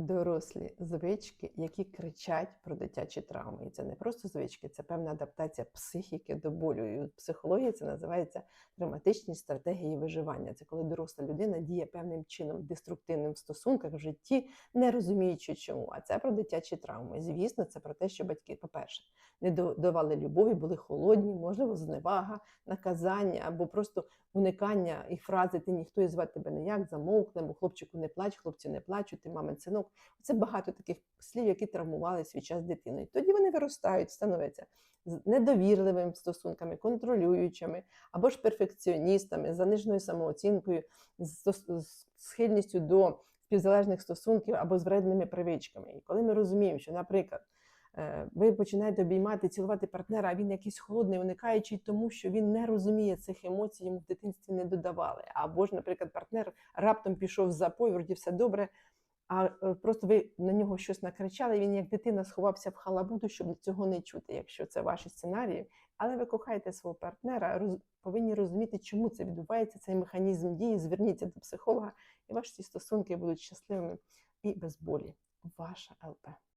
дорослі звички, які кричать про дитячі травми. І це не просто звички, це певна адаптація психіки до болю. І у психології це називається травматичні стратегії виживання. Це коли доросла людина діє певним чином деструктивним в стосунках в житті, не розуміючи чому. А це про дитячі травми. Звісно, це про те, що батьки, по-перше, не давали любові, були холодні, можливо, зневага, наказання або просто уникання і фрази Ти ніхто і звати тебе ніяк, замовкне, бо хлопчику не плач, хлопці не плачуть, ти мамин синок. Це багато таких слів, які травмували свій час дитиною. Тоді вони виростають, становляться недовірливими стосунками, контролюючими або ж перфекціоністами, заниженою самооцінкою, з схильністю до співзалежних стосунків або з вредними привичками. І коли ми розуміємо, що, наприклад, е, ви починаєте обіймати, цілувати партнера, а він якийсь холодний, уникаючий, тому що він не розуміє цих емоцій, йому в дитинстві не додавали. Або ж, наприклад, партнер раптом пішов в запой, вроді все добре, а е, просто ви на нього щось накричали, він як дитина сховався в халабуду, щоб цього не чути, якщо це ваші сценарії. Але ви кохаєте свого партнера, роз, повинні розуміти, чому це відбувається, цей механізм дії. Зверніться до психолога, і ваші стосунки будуть щасливими і без болі. Ваша ЛП.